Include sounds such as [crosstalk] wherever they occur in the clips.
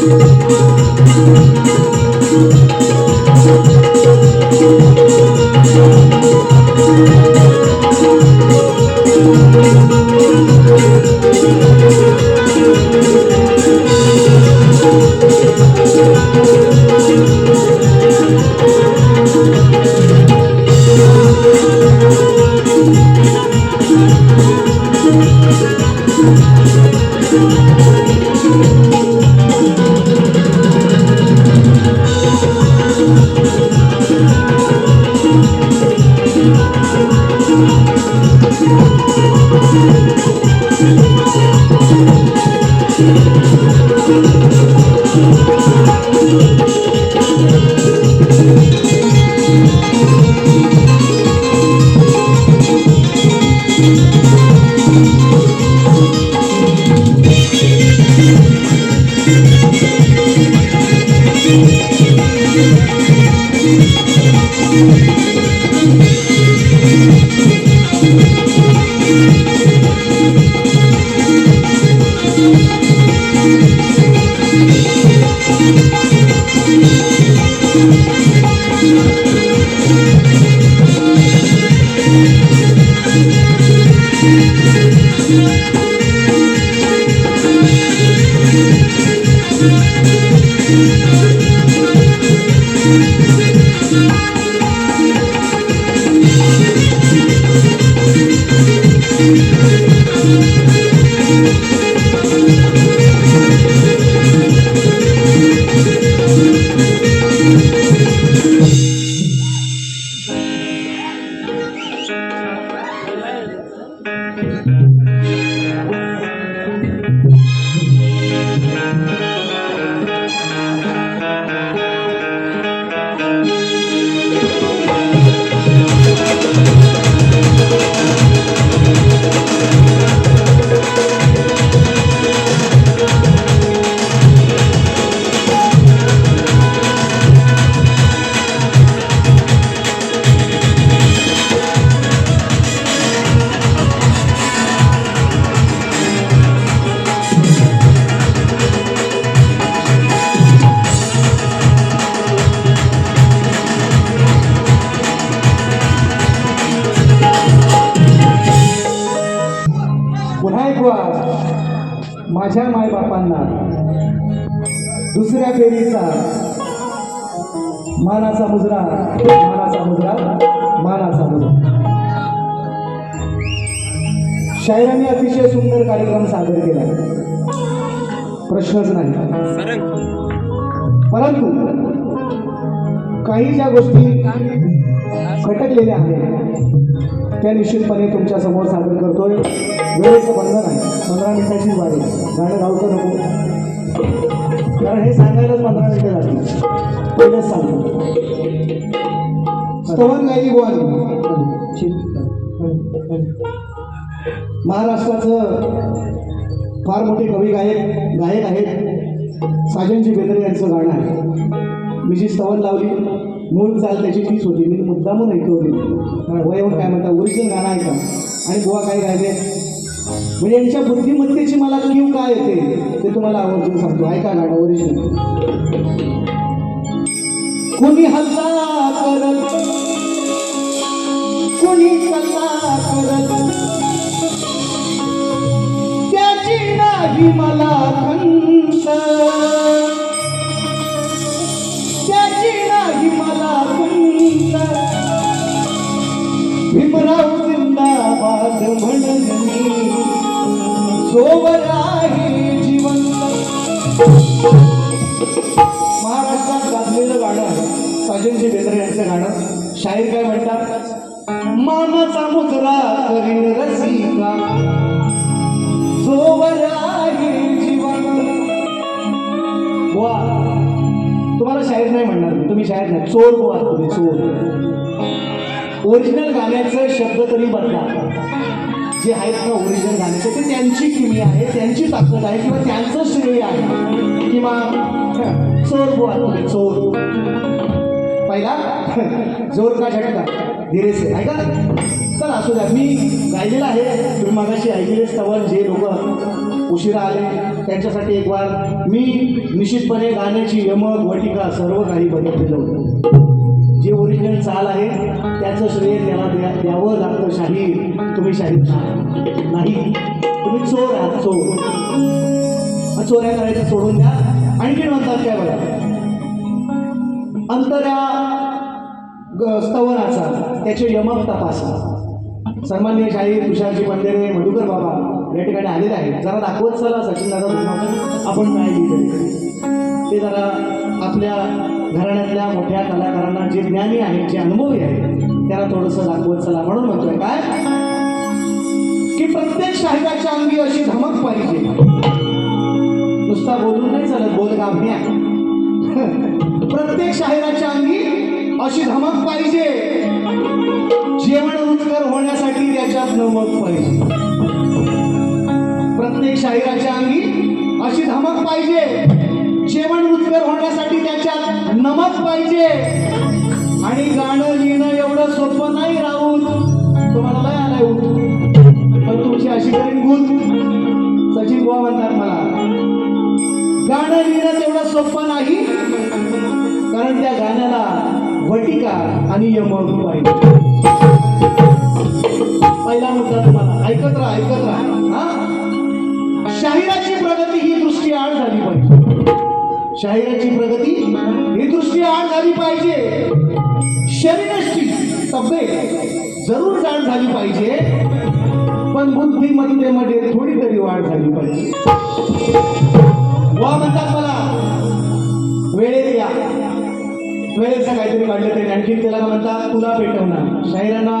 Thank you. पुन्हा मानाचा मुजरा शायरांनी अतिशय सुंदर कार्यक्रम सादर केला. प्रश्नच नाही. परंतु काही ज्या गोष्टी खटकलेल्या आहेत त्या निश्चितपणे तुमच्यासमोर सादर करतोय. वेळेचं बंधन आहे. पंधरा मिनिटाचीच वाढ गाणं गावतं नको. कारण हे सांगायलाच पंधरा मिनिटं लागली पहिलेच सांगतो. स्तवन गायली बुवा महाराष्ट्राचं फार मोठे कवी गायक गायक आहेत. साजनजी बेदरे यांचं गाणं आहे. मी जी स्तवन लावली मूळ चाल त्याची तीच होती. मी मुद्दामून ऐकवली वयावर काय म्हणता ओरिजिनल गाणं आहे का? आणि गोवा काय गायले म्हणजे यांच्या बुद्धिमत्तेची मला क्यू काय येते ते तुम्हाला आवर्जून सांगतो. ऐका गाणं ओरिजिनल. कुणी हल्ला करत कुणी सल्ला करत त्याची नाही मला खंत त्याची नाही मला खंत भीमराव जिंदाबाद म्हणून मी सोबत आहे जिवंत. शाहीर काय म्हणतात? मानाचा मुजरा करीन रसिका. जोवर आहे जीवन. वा तुम्हाला शाहीर नाही म्हणणार तुम्ही शाहीर नाही. चोर बुवा तुम्ही चोर. ओरिजिनल गाण्याचं शब्द तरी बदला. जे आहेत ना ओरिजिनल गाण्याचे ते त्यांची किमी आहे त्यांची ताकद आहे किंवा त्यांचं श्रेय आहे. किंवा चोर बोला तुम्ही चोर. पहिला [laughs] जोर का झटका? धीरे से. ऐका चला असू द्या. मी गायलेलं आहे. तुम्ही मागाशी ऐकले स्तवन जे लोक उशिरा आले त्यांच्यासाठी एक वार. मी निश्चितपणे गाण्याची यमक वटिका सर्व काही बघितलेलं होतं. जे ओरिजिनल चाल आहे त्याचं श्रेय त्याला द्या द्यावं लागतं शाहीर तुम्ही शाहीर नाही. तुम्ही चोर आहात चोर. चोऱ्या करायचं सोडून द्या. आणखी म्हणतात काय बघा अंतऱ्या स्तवनाचा त्याचे यमक तपासा. सन्मान्य शाही तुषारजी पंडेरे मधुकर बाबा या ठिकाणी आलेले आहेत. जरा दाखवत चला सचिन दादा आपण काय लिहिलं ते जरा आपल्या घराण्यातल्या मोठ्या कलाकारांना जे ज्ञानी आहेत जे अनुभवी आहे त्याला थोडंसं दाखवत चला. म्हणून म्हणतोय काय? की प्रत्येक शाहिराच्या अंगी अशी धमक पाहिजे. नुसता बोलून नाही चालत बोल गाभण्या [laughs] प्रत्येक शाहिराच्या अंगी अशी धमक पाहिजे. जेवण रुचकर होण्यासाठी त्याच्यात नमक पाहिजे. प्रत्येक शाहिराच्या अंगी अशी धमक पाहिजे. जेवण रुचकर होण्यासाठी त्याच्यात नमक पाहिजे. आणि गाणं लिहिणं एवढं सोपं नाही राहून तुम्हाला लय आलाय पण तुमची अशी करीन गुण. सचिन बुवा म्हणतात मला. गाणं लिहिणं तेवढं सोपं नाही. कारण त्या गाण्याला वटिका आणि यमक पाहिजे पहिला मुद्दा तुम्हाला ऐकत राहा ऐकत राहा. शाहिराची प्रगती ही दृष्टी आड झाली पाहिजे. शाहिराची प्रगती ही दृष्टी आड झाली पाहिजे. शरीराची तब्येत जरूर जाण झाली पाहिजे पण बुद्धिमत्तेमध्ये थोडी तरी वाढ झाली पाहिजे. वा म्हणतात मला वेळेत या. वेळेचं काहीतरी काढलं तरी आणखी त्याला म्हणतात तुला पेटवणार. शाहिरांना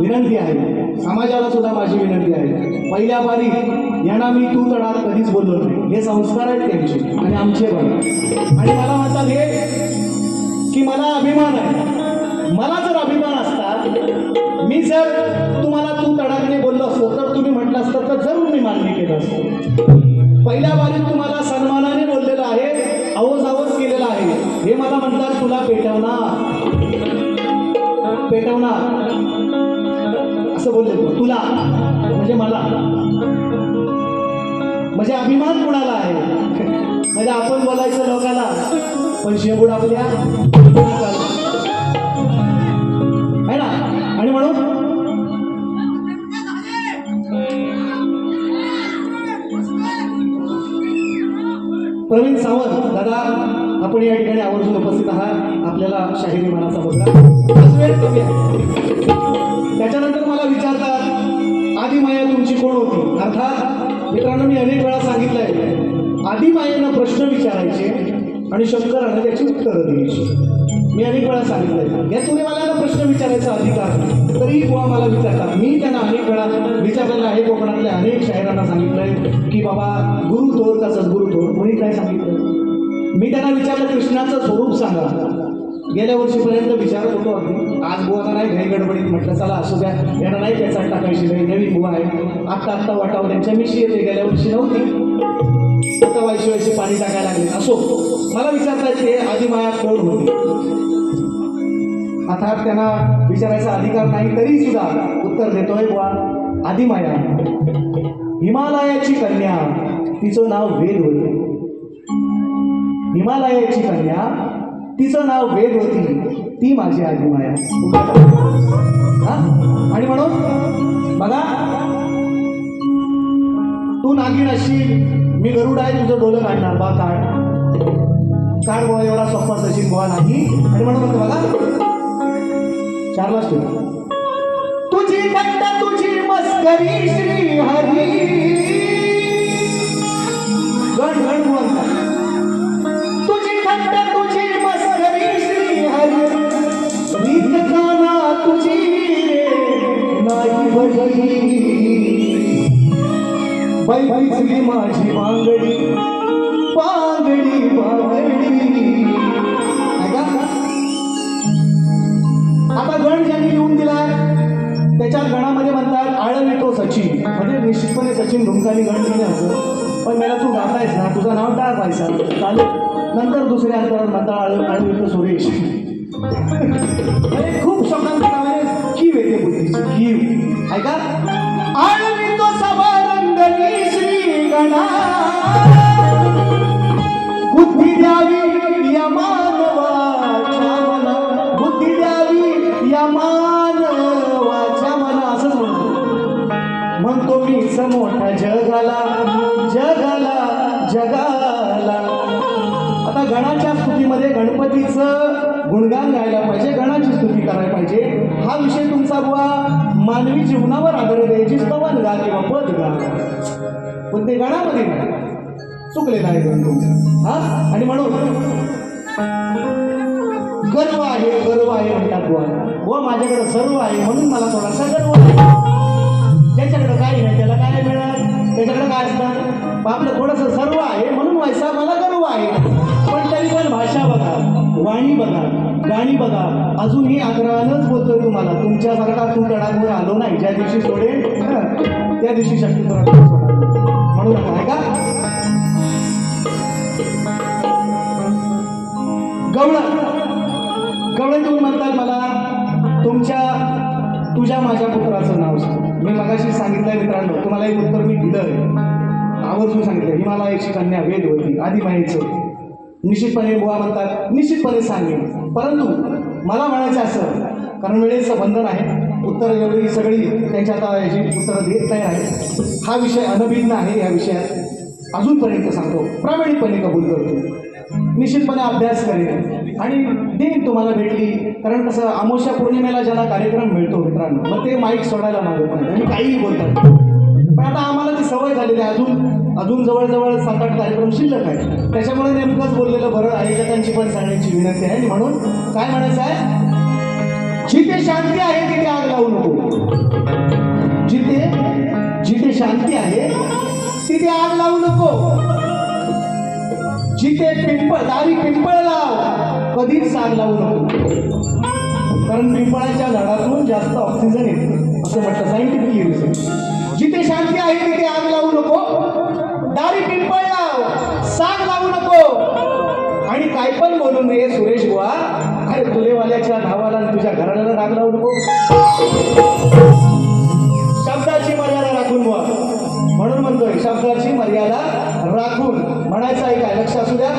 विनंती आहे. समाजाला सुद्धा माझी विनंती आहे. पहिल्या बारी यांना मी तू तडार कधीच बोललो नाही. हे संस्कार आहेत त्यांचे आणि आमचे पण. आणि मला म्हणतात हे की मला अभिमान आहे. मला जर अभिमान असता मी जर तुम्हाला तू तडाखने बोललो असतो तर तुम्ही म्हटलं असतं तर जरूर मी मान्य केलं असतो. पहिल्या बारीत तुम्हाला बोलले तुला. म्हणजे मला. म्हणजे अभिमान कुणाला आहे? म्हणजे आपण बोलायचं लोकांना. पण शेवट आपल्या नाकाला. ना? आणि म्हणून? प्रवीण सावंत दादा आपण या ठिकाणी आवर्जून उपस्थित आहात. आपल्याला शाहिरी मनाचा मुद्दा. त्याच्यानंतर मला विचारतात आदिमाया तुमची कोण होती? अर्थात मित्रांनो मी अनेक वेळा सांगितलंय आदिमायेनं प्रश्न विचारायचे आणि शंकरानं त्याची उत्तरं द्यायची. मी अनेक वेळा सांगितलंय या तुम्ही मला प्रश्न विचारायचा अधिकार तरी बुवा मला विचारतात. मी त्यांना अनेक वेळा विचारलेलं आहे कोकणातल्या अनेक शाहिरांना सांगितलंय की बाबा गुरु थोर तसंच गुरु थोर? कोणी काय सांगितलं? मी त्यांना विचारलं कृष्णाचं स्वरूप सांगा. गेल्या वर्षीपर्यंत विचारत होतो अगदी. आज बुवाला नाही घाई गडबडीत म्हटलं चला असू द्या. यांना नाही त्याचा टाकायची नाही नवीन बुवा आहे. आत्ता आत्ता वाटावं त्यांच्या मिशी येते गेल्या वर्षी नव्हती. आता वायशी वायशी पाणी टाकायला लागले. असो मला विचारता हे आधी माया कोण होती? अर्थात त्यांना विचारायचा अधिकार नाही तरी सुद्धा उत्तर देतोय बुवा आदिमाया हिमालयाची कन्या तिचं नाव वेद होते. हिमालयाची कन्या तिचं नाव वेदवती ती माझी आजी हा? आणि म्हणून बघा तू नागिन अशी मी गरुड आहे तुझं डोलं काढणार बा काढ. काढ बोवा एवढा सोपा सचिन बोवा नाही. आणि म्हणून म्हणतो बघा चार लाच तुझी तुझी मस्करी श्री हरी तुझं नाव टाळ चालेल? नंतर दुसऱ्या अंतरात म्हणतात आणि सुरेश. मानवी जीवनावर आधारित आहे. जी स्तवन गा किंवा पद गा. पण ते गणामध्ये नाही. चुकलेलं आहे तुमचं हा? आणि म्हणून गर्व आहे गर्व आहे म्हणतात व माझ्याकडे सर्व आहे म्हणून मला थोडासा गर्व आहे. ज्याच्याकडे काही नाही त्याला काय मिळणार? त्याच्याकडे काय असणार? आपलं थोडंसं सर्व आहे म्हणून व्हायचा मला गर्व आहे. पण तरी पण भाषा बघा वाणी बघा. गाणी बघा. अजूनही आग्रहानंच बोलतोय तुम्हाला. तुमच्यासारखा तू तडाखून आलो नाही. ज्या दिवशी सोडेल त्या दिवशी शक्ती म्हणून आहे का? गवळ गवळ तुम्ही म्हणतात मला तुमच्या तुझ्या माझ्या पुत्राचं नाव मी मगाशी सांगितलंय मित्रांनो तुम्हाला एक उत्तर मी दिलं आवर्जून सांगितलं हिमालयाची कन्या वेद होती आधी माहीचं निश्चितपणे बुवा म्हणतात निश्चितपणे सांगेन. परंतु मला म्हणायचं असं कारण वेळेचं बंधन आहे उत्तर एवढी सगळी त्यांच्या आता याची उत्तरं देत नाही आहे हा विषय अनभिन्न आहे या विषयात. अजूनपर्यंत सांगतो प्रामाणिकपणे कबूल करतो. निश्चितपणे अभ्यास करेन. आणि देईन तुम्हाला भेटली कारण कसं अमावस्या पौर्णिमेला ज्याला कार्यक्रम मिळतो मित्रांनो मग ते माईक सोडायला मागत नाही आणि काहीही बोलतात. पण आता आम्हाला ती सवय झालेली आहे अजून. अजून जवळजवळ सात आठ कार्यक्रम शिल्लक आहे त्याच्यामुळे नेमकंच बोललेलं बरं ऐकतांची पण सांगण्याची विनंती आहे. आणि म्हणून काय म्हणायचं आहे? जिथे शांती आहे तिथे आग लावू नको. जिथे जिथे शांती आहे तिथे आग लावू नको. जिथे पिंपळ दारी पिंपळ लाव कधीच आग लावू नको. कारण पिंपळाच्या झाडातून जास्त ऑक्सिजन येते असं म्हटलं सायंटिफिक रिसर्च जिथे शांती आहे तिथे आग काय पण बोलून रे सुरेश बुवा अरे तुलेवाल्याच्या नावाला तुझ्या घराला राग लावू नको. शब्दाची मर्यादा राखून बुवा. म्हणून म्हणतोय शब्दाची मर्यादा राखून. म्हणायचं आहे काय लक्ष असू द्या.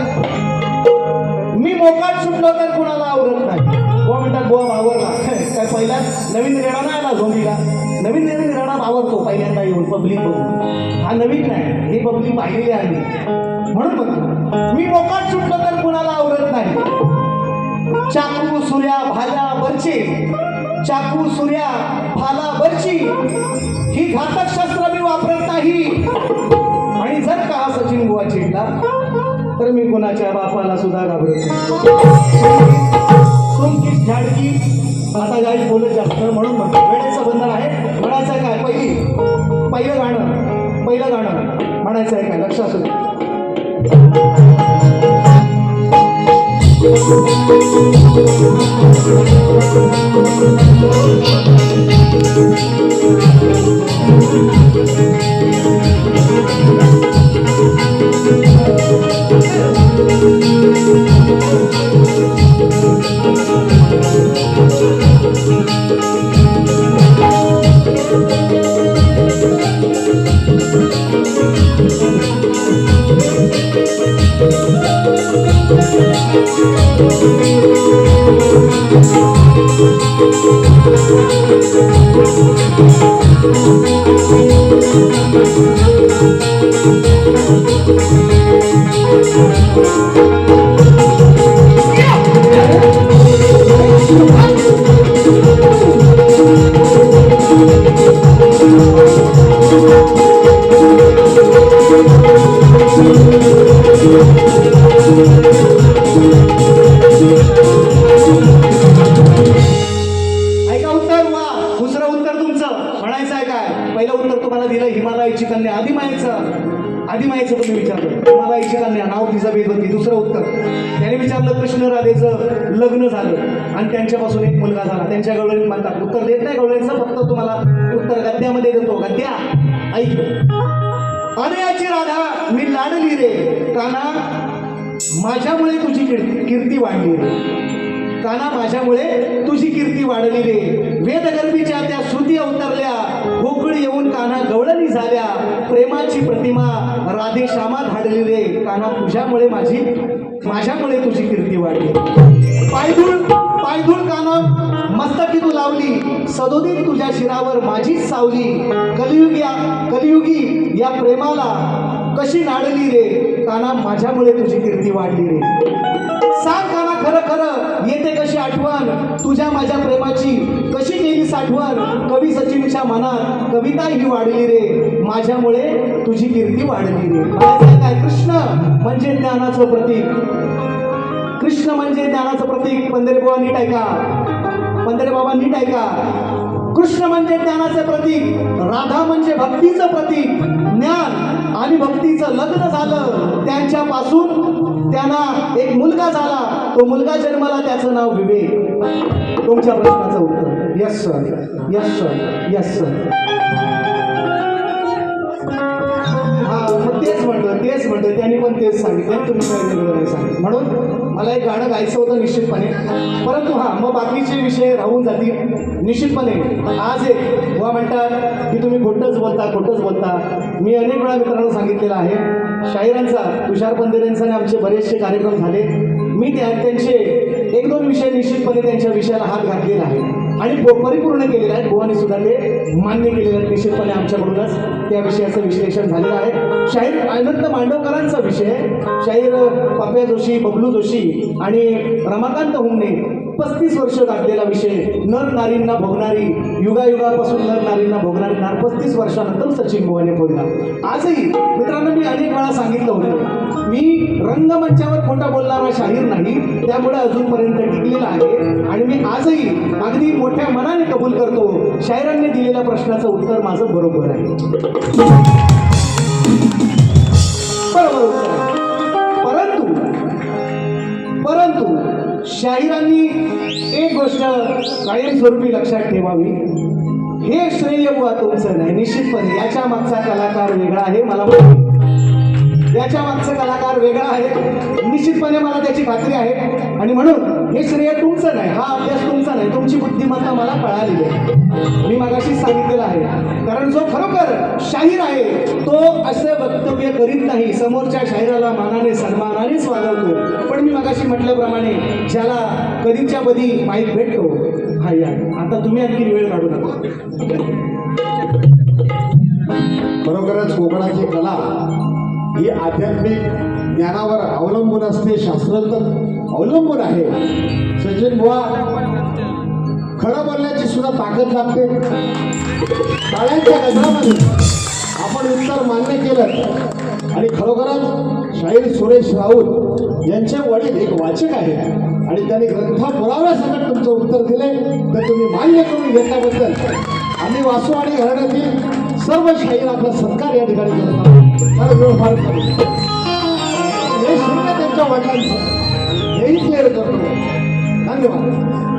मी मोकाट सुटलो तर कुणाला आवडत नाही. बुवा म्हणतात बुवा आवरला [laughs] काय पहिला? नवीन रेडा आला झोंबीला. नवीन नवीन रेणा आवडतो पहिल्यांदा येऊन पब्लिक बघून. हा नवीन नाही हे पब्लिक पाहिलेली आहे. म्हणून म्हणतो मी मोकाट सुटलो तर कोणाला आवडत नाही? चाकू सुऱ्या भाला बरचे. चाकू सुऱ्या भाला बरची. ही घातक शस्त्र मी वापरत नाही. आणि जर का हा सचिन बुवा चिडला तर मी कोणाच्या बापाला सुद्धा घाबरत नाही. झाडकी आता जाईल बोलत जास्त म्हणून वेळेचं बंधन आहे. म्हणायचं आहे काय? पहिली पहिलं गाणं पहिलं गाणं म्हणायचं आहे काय? लक्ष असू दे ऐका आणि त्यांच्यापासून एक मुलगा झाला. त्यांच्या गवळणी म्हणतात उत्तर देत नाही गवळणीचं फक्त तुम्हाला उत्तर गद्यामध्ये देतो. गद्या ऐक. अनयाची राधा मी लाडली रे. काना माझ्यामुळे तुझी कीर्ती कीर्ती वाढली रे. काना माझ्यामुळे तुझी कीर्ती वाढली रे. वेदगर्भीच्या त्या श्रुती अवतरल्या. गोकुळ येऊन काना गवळणी झाल्या. प्रेमाची प्रतिमा राधे श्यामा धाडली रे. काना तुझ्यामुळे माझी माझ्यामुळे तुझी कीर्ती वाढली. पायदूळ पायधूळ काना मस्तकी तू लावली. सदोदित तुझ्या शिरावर माझीच सावली. कलियुगी कलियुगी या प्रेमाला कशी नाडली रे? काना माझ्यामुळे तुझी कीर्ती वाढली रे. सांग काना खरं खरं येते कशी आठवण? तुझ्या माझ्या प्रेमाची कशी केली साठवण? कवी सचिनच्या मनात कविता ही वाढली रे. माझ्यामुळे तुझी कीर्ती वाढली रे. काय कृष्ण म्हणजे ज्ञानाचं प्रतीक. कृष्ण म्हणजे ज्ञानाचं प्रतीक. पंधरे बाबा नीट ऐका. पंधरे बाबा नीट ऐका. कृष्ण म्हणजे ज्ञानाचं प्रतीक. राधा म्हणजे भक्तीचं प्रतीक. ज्ञान आणि भक्तीचं लग्न झालं. त्यांच्यापासून त्यांना एक मुलगा झाला. तो मुलगा जन्माला त्याचं नाव विवेक. तुमच्या प्रश्नाचं उत्तर. Yes sir yes sir yes sir तेच म्हणते त्यांनी पण तेच सांगितलं तुम्ही काय वेगळं नाही सांगितलं म्हणून मला एक गाणं गायचं होतं निश्चितपणे. परंतु हा मग बाकीचे विषय राहून जातील. निश्चितपणे आज एक बुवा म्हणतात की तुम्ही खोटंच बोलता खोटंच बोलता. मी अनेक वेळा मित्रांनो सांगितलेलं आहे शाहिरांचा तुषार पंधेरेंचा आणि आमचे बरेचसे कार्यक्रम झाले. मी त्या त्यांचे एक दोन विषय निश्चितपणे त्यांच्या विषयाला हात घातलेला आहे. आणि परिपूर्ण केलेलं आहे. गोवाने सुद्धा ते मान्य केलेलं आहे. निश्चितपणे आमच्याकडूनच त्या विषयाचं विश्लेषण झालेलं आहे. शाहीर अनंत मांडवकरांचा विषय. शाहीर पप्या जोशी बबलू जोशी आणि रमाकांत हुमणे पस्तीस वर्ष गाठलेला विषय. नर नारींना भोगणारी युगायुगापासून नर नारींना भोगणारी नार पस्तीस वर्षानंतर सचिन गोवाने फोडला. आजही मित्रांनो मी अनेक वेळा सांगितलं होतं मी रंगमंचावर खोटा बोलणारा शाहीर नाही त्यामुळे अजूनपर्यंत टिकलेला आहे. आणि मी आजही अगदी मोठ्या मनाने कबूल करतो शायरांनी दिलेल्या प्रश्नाचं उत्तर माझं बरोबर आहे. बरोबर उत्तर परंतु परंतु शाहिरांनी एक गोष्ट कायमस्वरूपी लक्षात ठेवावी. हे श्रेय बुवा तुमचं नाही निश्चितपणे याच्या मागचा कलाकार वेगळा आहे मला माहिती याच्या मागचा कलाकार वेगळा आहे. निश्चितपणे मला त्याची खात्री आहे. आणि म्हणून हे श्रेय तुमचं नाही हा अभ्यास तुमचा नाही तुमची बुद्धिमत्ता मला कळाली आहे. मी मागाशी सांगितलेलं आहे. कारण जो खरोखर शाहीर आहे तो असं वक्तव्य करीत नाही. समोरच्या शाहिराला मानाने सन्मानानेच वागवतो पण मी मागाशी म्हटल्याप्रमाणे ज्याला कधीच्या कधी माहीत भेटतो हा या आता तुम्ही आणखी वेळ काढू नका. खरोखरच कोकणाची कला ही आध्यात्मिक ज्ञानावर अवलंबून असते शास्त्रज्ञ अवलंबून आहे. सचिन बुवा खरं बोलण्याची सुद्धा ताकद लागते. टाळ्यांच्या गजरामध्ये आपण उत्तर मान्य केलं. आणि खरोखरच शाहीर सुरेश राऊत यांचे वडील एक वाचक आहेत. आणि त्यांनी ग्रंथ पुराव्यासकट तुमचं उत्तर दिले तर तुम्ही मान्य करून घेतल्याबद्दल आम्ही वासू आणि घराण्यातील सर्व शाहीर आपला सत्कार या ठिकाणी करत. आहोत फार वेळ फार कमी. हे शून्य त्यांच्या वडिलांचं हेही क्लिअर करतो धन्यवाद म्हटल्याप्रमाणे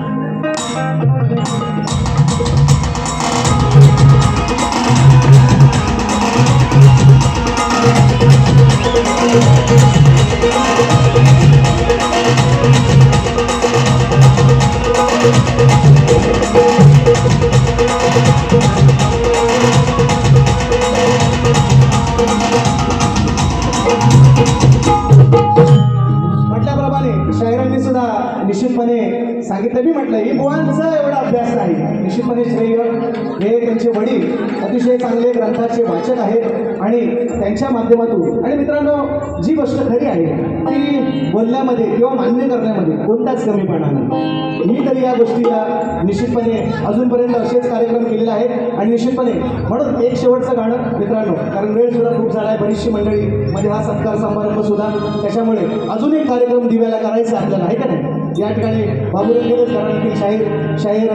ग्रंथाचे आहेत आणि त्यांच्या माध्यमातून. आणि मित्रांनो जी गोष्ट खरी आहे ती बोलण्यामध्ये किंवा मान्य करण्यामध्ये कोणताच कमीपणा नाही. मी तरी या गोष्टीला निश्चितपणे अजूनपर्यंत असेच कार्यक्रम केलेले आहेत. आणि निश्चितपणे म्हणून एक शेवटचं गाणं मित्रांनो कारण वेळ सुद्धा खूप झाला आहे. बरीचशी मंडळी मध्ये हा सत्कार समारंभ सुद्धा. त्याच्यामुळे अजून एक कार्यक्रम दिव्याला करायचा आपल्याला आहे का नाही? या ठिकाणी बाबुरंगेरच घराण्यातील शाहीर शाहीर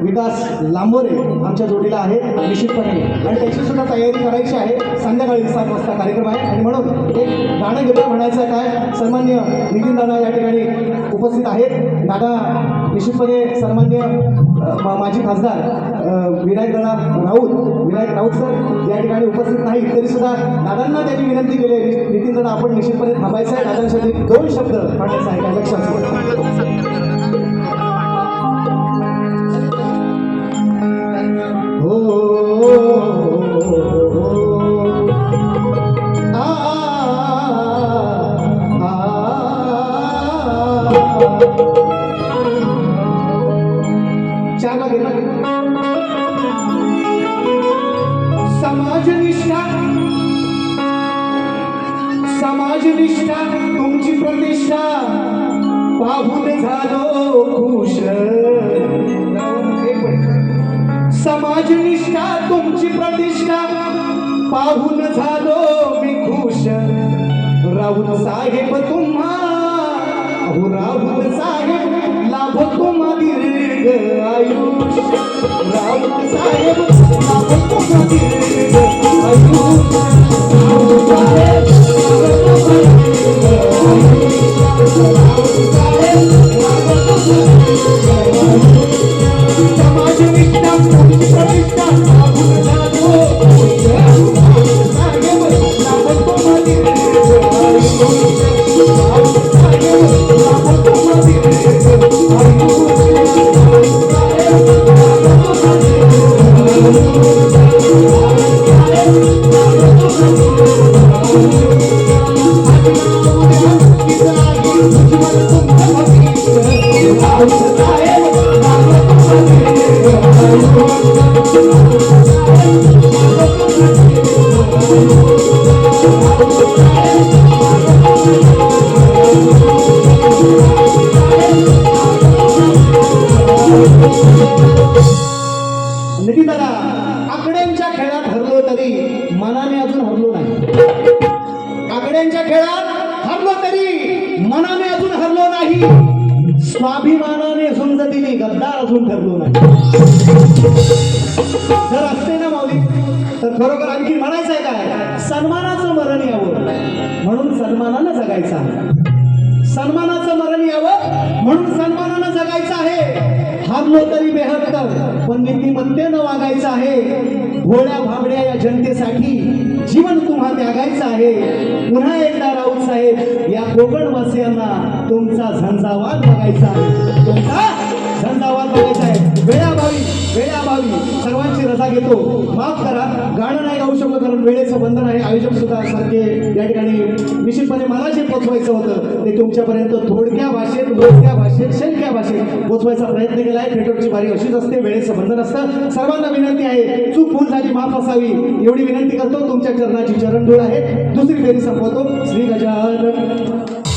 विकास लांबोरे आमच्या जोडीला आहेत निश्चितपणे. आणि त्याची सुद्धा तयारी करायची आहे. संध्याकाळी सात वाजता कार्यक्रम आहे. आणि म्हणून एक गाणं घेतो म्हणायचं काय? सन्मान्य नितीन दादा या ठिकाणी उपस्थित आहेत. दादा निश्चितपणे सन्मान्य माजी खासदार विनायक दादा राऊत विनायक राऊत सर या ठिकाणी उपस्थित नाही तरी सुद्धा दादांना त्यांनी विनंती केली आहे. नितीन दादा आपण निश्चितपणे थांबायचं आहे. दादांसाठी दोन शब्द पाण्याचा आहे. लक्षात झालो मी खुश. राऊत साहेब तुम्हा हो राऊत साहेब लाभ तुम्हा दीर्घ आयुष राऊत साहेब दादा हारलो तरी बेहत्त पण नीतिमत्तेनं वागायचं आहे. घोड्या भाबड्या या जनतेसाठी जीवन तुम्हा त्यागायचं आहे. पुन्हा एकदा राऊत साहेब या कोकणवासियांना तुमचा झंझावात बघायचा आहे. तुमचा झंझावात बघायचा आहे. वेळाभावी वेळाभावी सर्वांची रजा घेतो. माफ करा गाणं नाही गाऊ शकलो कारण वेळेचं बंधन आहे. आयोजक सुद्धा सारखे या ठिकाणी निश्चितपणे मला जे पोचवायचं होतं. ते तुमच्यापर्यंत थोडक्या भाषेत मोजक्या भाषेत शेलक्या भाषेत पोचवायचा प्रयत्न केला आहे थिएटरची बारी अशीच असते वेळेचं बंधन असतं. सर्वांना विनंती आहे चूक भूल झाली माफ असावी. एवढी विनंती करतो. तुमच्या चरणाची चरणधूळ आहे. दुसरी फेरी संपवतो. श्री गजानन.